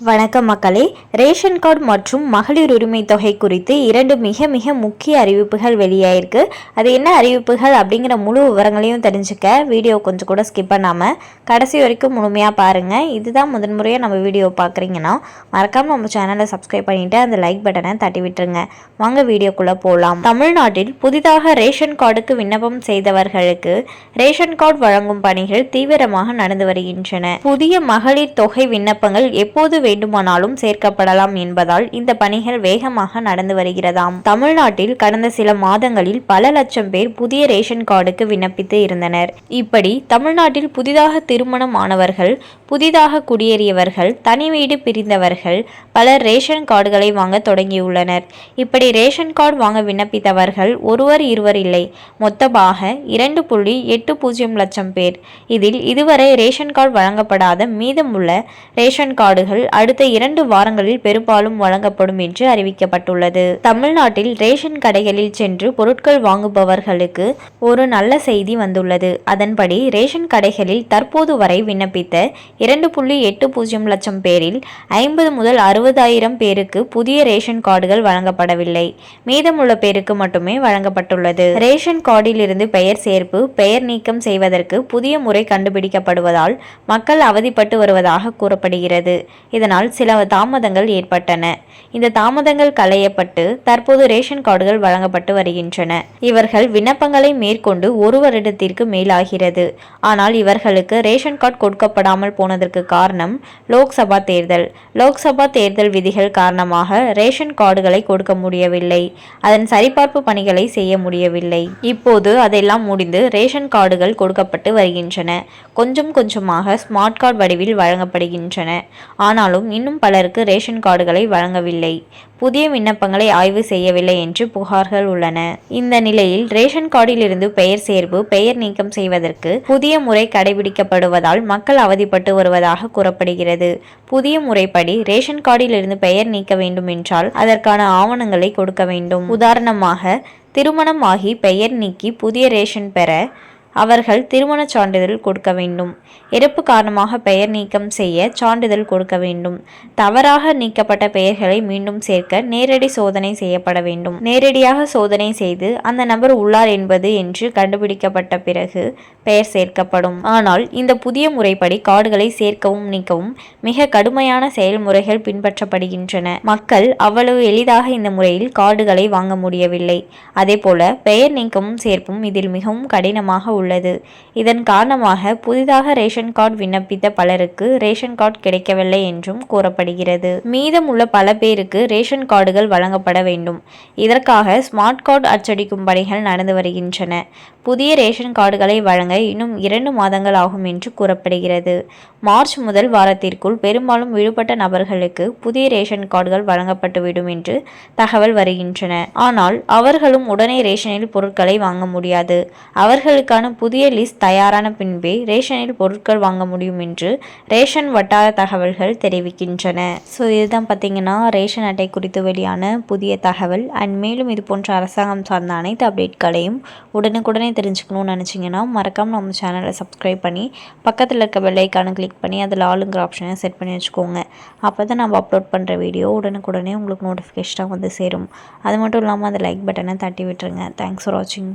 வணக்கம் மக்களே. Ration card மற்றும் மகளிர் உரிமை தொகை குறித்து இரண்டு மிக மிக முக்கிய அறிவிப்புகள் வெளியாயிருக்கு. அது என்ன அறிவிப்புகள் அப்படிங்கிற முழு விவரங்களையும் தெரிஞ்சுக்க வீடியோ கொஞ்சம் கூட ஸ்கிப் பண்ணாமல் கடைசி வரைக்கும் முழுமையாக பாருங்கள் இதுதான் முதன்முறையாக நம்ம வீடியோ பார்க்குறீங்கன்னா மறக்காமல் நம்ம சேனலை சப்ஸ்கிரைப் பண்ணிவிட்டு அந்த லைக் பட்டனை தட்டி விட்டுருங்க. வாங்க வீடியோக்குள்ளே போகலாம் தமிழ்நாட்டில் புதிதாக ரேஷன் கார்டுக்கு விண்ணப்பம் செய்தவர்களுக்கு ரேஷன் கார்டு வழங்கும் பணிகள் தீவிரமாக நடந்து வருகின்றன. புதிய மகளிர் தொகை விண்ணப்பங்கள் எப்போது வேண்டுமானாலும் சேர்க்கப்படலாம் என்பதால் இந்த பணிகள் வேகமாக நடந்து வருகிறதாம். தமிழ்நாட்டில் கடந்த சில மாதங்களில் பல லட்சம் பேர் புதிய ரேஷன் கார்டுக்கு விண்ணப்பித்து இருந்தனர். இப்படி தமிழ்நாட்டில் புதிதாக திருமணம் ஆனவர்கள் புதிதாக குடியேறியவர்கள் தனி வீடு பிரிந்தவர்கள் பலர் ரேஷன் கார்டுகளை வாங்க தொடங்கியுள்ளனர். இப்படி ரேஷன் கார்டு வாங்க விண்ணப்பித்தவர்கள் ஒருவர் இருவர் இல்லை. மொத்தமாக இரண்டு புள்ளி எட்டு பூஜ்ஜியம் லட்சம் பேர். இதில் இதுவரை ரேஷன் கார்டு வழங்கப்படாத மீதமுள்ள ரேஷன் கார்டுகள் அடுத்த இரண்டு வாரங்களில் பெரும்பாலும் வழங்கப்படும் என்று அறிவிக்கப்பட்டுள்ளது. தமிழ்நாட்டில் ரேஷன் கடைகளில் சென்று பொருட்கள் வாங்குபவர்களுக்கு ஒரு நல்ல செய்தி வந்துள்ளது. அதன்படி ரேஷன் கடைகளில் தற்போது வரை விண்ணப்பித்த இரண்டு புள்ளி எட்டு பூஜ்ஜியம் லட்சம் பேரில் ஐம்பது முதல் அறுபதாயிரம் பேருக்கு புதிய ரேஷன் கார்டுகள் வழங்கப்படவில்லை. மீதமுள்ள பேருக்கு மட்டுமே வழங்கப்பட்டுள்ளது. ரேஷன் கார்டில் இருந்து பெயர் சேர்ப்பு பெயர் நீக்கம் செய்வதற்கு புதிய முறை கண்டுபிடிக்கப்படுவதால் மக்கள் அவதிப்பட்டு வருவதாக கூறப்படுகிறது. இதனால் சில தாமதங்கள் ஏற்பட்டன. இந்த தாமதங்கள் களையப்பட்டு தற்போது ரேஷன் கார்டுகள் வழங்கப்பட்டு வருகின்றன. இவர்கள் விண்ணப்பங்களை மேற்கொண்டு ஒரு வருடத்திற்கு மேலாகிறது. ஆனால் இவர்களுக்கு ரேஷன் கார்டு கொடுக்கப்படாமல் போனதற்கு காரணம் லோக்சபா தேர்தல். லோக்சபா தேர்தல் விதிகள் காரணமாக ரேஷன் கார்டுகளை கொடுக்க முடியவில்லை. அதன் சரிபார்ப்பு பணிகளை செய்ய முடியவில்லை. இப்போது அதெல்லாம் முடிந்து ரேஷன் கார்டுகள் கொடுக்கப்பட்டு வருகின்றன. கொஞ்சம் கொஞ்சமாக ஸ்மார்ட் கார்டு வடிவில் வழங்கப்படுகின்றன. ஆனால் ஆனாலும் இன்னும் பலருக்கு ரேஷன் கார்டுகளை வழங்கவில்லை. புதிய விண்ணப்பங்களை ஆய்வு செய்யவில்லை என்று புகார்கள் உள்ளன. இந்த நிலையில் ரேஷன் கார்டில் இருந்து பெயர் சேர்ப்பு பெயர் நீக்கம் செய்வதற்கு புதிய முறை கடைபிடிக்கப்படுவதால் மக்கள் அவதிப்பட்டு வருவதாக கூறப்படுகிறது. புதிய முறைப்படி ரேஷன் கார்டில் இருந்து பெயர் நீக்க வேண்டும் என்றால் அதற்கான ஆவணங்களை கொடுக்க வேண்டும். உதாரணமாக திருமணம் ஆகி பெயர் நீக்கி புதிய ரேஷன் பெற அவர்கள் திருமணச் சான்றிதழ் கொடுக்க வேண்டும். இறப்பு காரணமாக பெயர் நீக்கம் செய்ய சான்றிதழ் கொடுக்க வேண்டும். தவறாக நீக்கப்பட்ட பெயர்களை மீண்டும் சேர்க்க நேரடி சோதனை செய்யப்பட வேண்டும். நேரடியாக சோதனை செய்து அந்த நபர் உள்ளார் என்பது என்று கண்டுபிடிக்கப்பட்ட பிறகு பெயர் சேர்க்கப்படும். ஆனால் இந்த புதிய முறைப்படி கார்டுகளை சேர்க்கவும் நீக்கவும் மிக கடுமையான செயல்முறைகள் பின்பற்றப்படுகின்றன. மக்கள் அவ்வளவு எளிதாக இந்த முறையில் கார்டுகளை வாங்க முடியவில்லை. அதேபோல பெயர் நீக்கமும் சேர்ப்பும் இதில் மிகவும் கடினமாக உள்ளது இதன் காரணமாக புதிதாக ரேஷன் கார்டு விண்ணப்பித்த பலருக்கு ரேஷன் கார்டு கிடைக்கவில்லை என்றும் கூறப்படுகிறது. உள்ள பல பேருக்கு ரேஷன் கார்டுகள் வழங்கப்பட வேண்டும். இதற்காக ஸ்மார்ட் கார்டு அச்சடிக்கும் பணிகள் நடந்து வருகின்றன. புதிய ரேஷன் கார்டுகளை வழங்க இன்னும் இரண்டு மாதங்கள் ஆகும் என்று கூறப்படுகிறது. மார்ச் முதல் வாரத்திற்குள் பெரும்பாலும் விடுபட்ட நபர்களுக்கு புதிய ரேஷன் கார்டுகள் வழங்கப்பட்டுவிடும் என்று தகவல் வருகின்றன. ஆனால் அவர்களும் உடனே ரேஷனில் பொருட்களை வாங்க முடியாது. அவர்களுக்கான புதிய லிஸ்ட் தயாரான பின்பே ரேஷனில் பொருட்கள் வாங்க முடியும் என்று ரேஷன் வட்டார தகவல்கள் தெரிவிக்கின்றன. ஸோ இதுதான் பார்த்தீங்கன்னா ரேஷன் அட்டை குறித்து வெளியான புதிய தகவல். அண்ட் மேலும் இது போன்ற அரசாங்கம் சார்ந்த அனைத்து அப்டேட்களையும் உடனுக்குடனே தெரிஞ்சுக்கணும்னு நினச்சிங்கன்னா மறக்காமல் நம்ம சேனலை சப்ஸ்கிரைப் பண்ணி பக்கத்தில் இருக்க பெல்லைக்கான கிளிக் பண்ணி அதில் ஆளுங்கிற ஆப்ஷனை செட் பண்ணி வச்சுக்கோங்க. அப்போ தான் நம்ம அப்லோட் பண்ணுற வீடியோ உடனுக்குடனே உங்களுக்கு நோட்டிஃபிகேஷனாக வந்து சேரும். அது மட்டும் இல்லாமல் அந்த லைக் பட்டனை தட்டி விட்டுருங்க. தேங்க்ஸ் ஃபார் வாட்சிங்